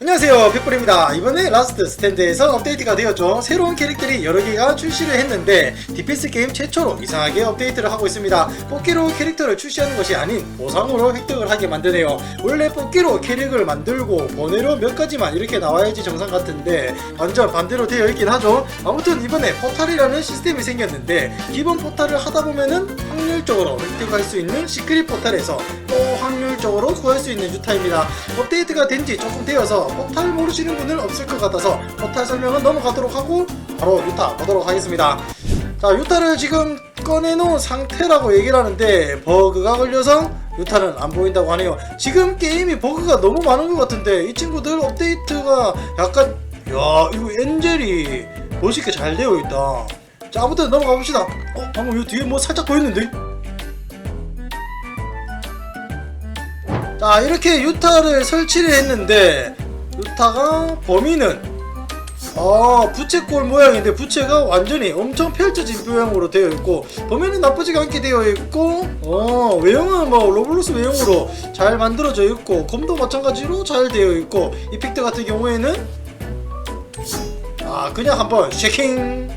안녕하세요 빅볼입니다. 이번에 라스트 스탠드에서 업데이트가 되었죠. 새로운 캐릭터들이 여러 개가 출시를 했는데 디펜스 게임 최초로 이상하게 업데이트를 하고 있습니다. 뽑기로 캐릭터를 출시하는 것이 아닌 보상으로 획득을 하게 만드네요. 원래 뽑기로 캐릭을 만들고 번외로 몇 가지만 이렇게 나와야지 정상 같은데 완전 반대로 되어 있긴 하죠. 아무튼 이번에 포탈이라는 시스템이 생겼는데 기본 포탈을 하다 보면은 확률적으로 획득할 수 있는 시크릿 포탈에서 또 확률적으로 구할 수 있는 유타입니다. 업데이트가 된 지 조금 되어서 포탈 모르시는 분은 없을 것 같아서 포탈 설명은 넘어가도록 하고 바로 유타 보도록 하겠습니다. 자 유타를 지금 꺼내놓은 상태라고 얘기를 하는데 버그가 걸려서 유타는 안 보인다고 하네요. 지금 게임이 버그가 너무 많은 것 같은데 이 친구들 업데이트가 약간 야 이거 엔젤이 멋있게 잘 되어 있다. 자 아무튼 넘어가 봅시다. 어 방금 요 뒤에 뭐 살짝 보였는데? 자 이렇게 유타를 설치를 했는데 유타가 범위는 아 부채꼴 모양인데 부채가 완전히 엄청 펼쳐진 모양으로 되어 있고 범위는 나쁘지가 않게 되어 있고 어 외형은 뭐 로블록스 외형으로 잘 만들어져 있고 검도 마찬가지로 잘 되어 있고 이펙트 같은 경우에는 아 그냥 한번 쉐킹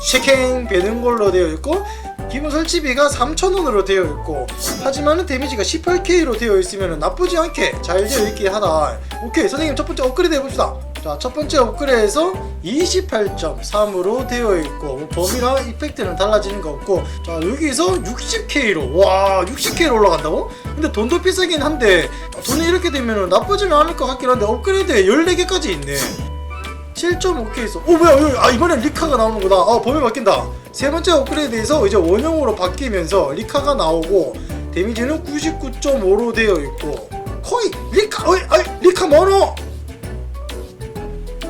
쉐킹 베는 걸로 되어 있고 기본 설치비가 3,000원으로 되어 있고 하지만은 데미지가 18K로 되어 있으면 나쁘지 않게 잘 되어 있긴 하다 오케이 선생님 첫 번째 업그레이드 해봅시다 자 첫 번째 업그레이드에서 28.3으로 되어 있고 뭐 범위랑 이펙트는 달라지는 거 없고 자 여기서 60K로 와 60K로 올라간다고? 근데 돈도 비싸긴 한데 돈이 이렇게 되면 나쁘지는 않을 것 같긴 한데 업그레이드에 14개까지 있네 7.5K 있어. 오 뭐야 여기 아 이번엔 리카가 나오는구나. 아 범위 바뀐다. 세 번째 업그레이드에서 이제 원형으로 바뀌면서 리카가 나오고 데미지는 99.5로 되어 있고 거의 리카 어이 어이 리카 뭐노?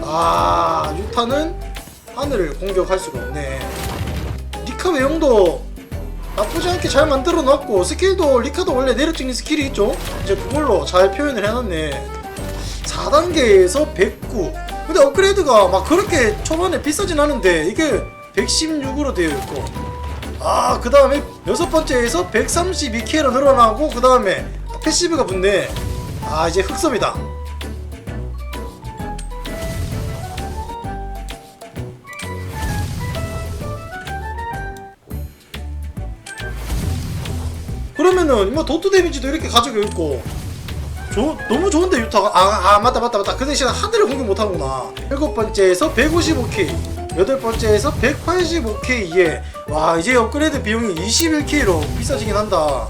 아 유타는 하늘을 공격할 수가 없네. 리카 외형도 나쁘지 않게 잘 만들어 놨고 스킬도 리카도 원래 내려찍는 스킬이 있죠. 이제 그걸로 잘 표현을 해놨네. 4단계에서 109. 근데 업그레이드가 막 그렇게 초반에 비싸진 않은데 이게 116으로 되어 있고 아 그 다음에 여섯 번째에서 132K로 늘어나고 그 다음에 패시브가 붙네. 아 이제 흑섬이다. 그러면은 뭐 도트 데미지도 이렇게 가지고 있고 조, 너무 좋은데 유타가? 아, 아 맞다 맞다 맞다. 그 대신 하늘을 공격 못하는구나. 일곱 번째에서 155K 여덟 번째에서 185K에. 와 이제 업그레이드 비용이 21K로 비싸지긴 한다.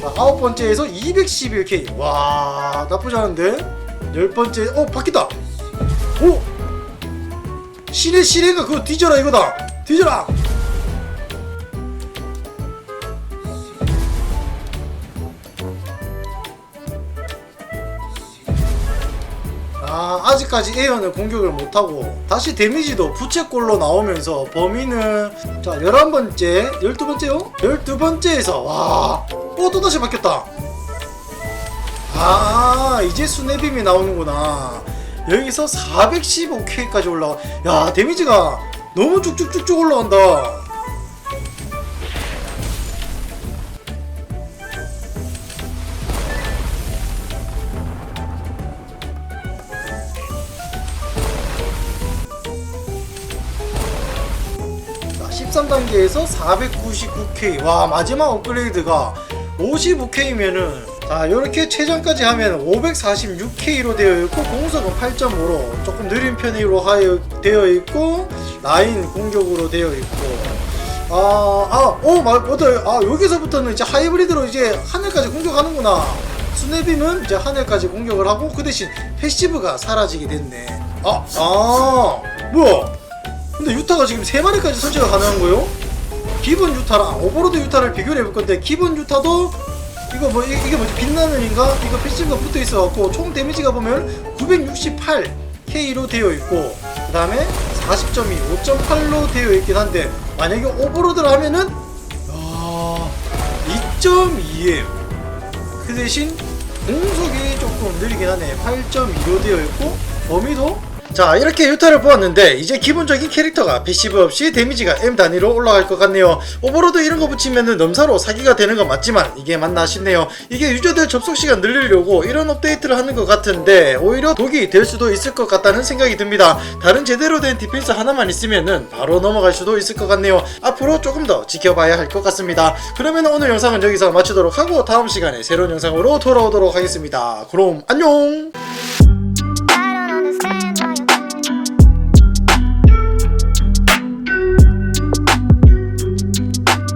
자, 아홉 번째에서 211K 와 나쁘지 않은데? 열 번째 어 바뀌다. 오! 시레 시레가 그거 뒤져라 이거다. 뒤져라 아 아직까지 에어는 공격을 못하고 다시 데미지도 부채꼴로 나오면서 범위는 자 11번째 12번째요? 12번째에서 와 어, 또다시 바뀌었다. 아 이제 수뇌빔이 나오는구나. 여기서 415K까지 올라가 야 데미지가 너무 쭉쭉쭉쭉 올라간다 13단계에서 499K. 와, 마지막 업그레이드가 55K면은 자, 이렇게 최전까지 하면 546K로 되어 있고 공속은 8.5로 조금 느린 편으로 하여 되어 있고 라인 공격으로 되어 있고 아, 아, 오, 마, 맞다. 아, 여기서부터는 이제 하이브리드로 이제 하늘까지 공격하는구나. 스냅빔은 이제 하늘까지 공격을 하고 그 대신 패시브가 사라지게 됐네. 아, 아, 뭐야? 근데 유타가 지금 3마리까지 설치가 가능한 거요? 기본 유타랑 오버로드 유타를 비교를 해볼 건데 기본 유타도 이거 뭐 이- 이게 뭐지 빛나는인가? 이거 패시브가 붙어 있어 갖고 총 데미지가 보면 968K로 되어 있고 그 다음에 40.2, 5.8로 되어 있긴 한데 만약에 오버로드를 하면은 아 2.2에요 그 대신 공속이 조금 느리긴 하네 8.2로 되어 있고 범위도 자 이렇게 유타를 보았는데 이제 기본적인 캐릭터가 패시브 없이 데미지가 M 단위로 올라갈 것 같네요. 오버로드 이런 거 붙이면은 넘사로 사기가 되는 건 맞지만 이게 맞나 싶네요. 이게 유저들 접속 시간 늘리려고 이런 업데이트를 하는 것 같은데 오히려 독이 될 수도 있을 것 같다는 생각이 듭니다. 다른 제대로 된 디펜스 하나만 있으면은 바로 넘어갈 수도 있을 것 같네요. 앞으로 조금 더 지켜봐야 할 것 같습니다. 그러면 오늘 영상은 여기서 마치도록 하고 다음 시간에 새로운 영상으로 돌아오도록 하겠습니다. 그럼 안녕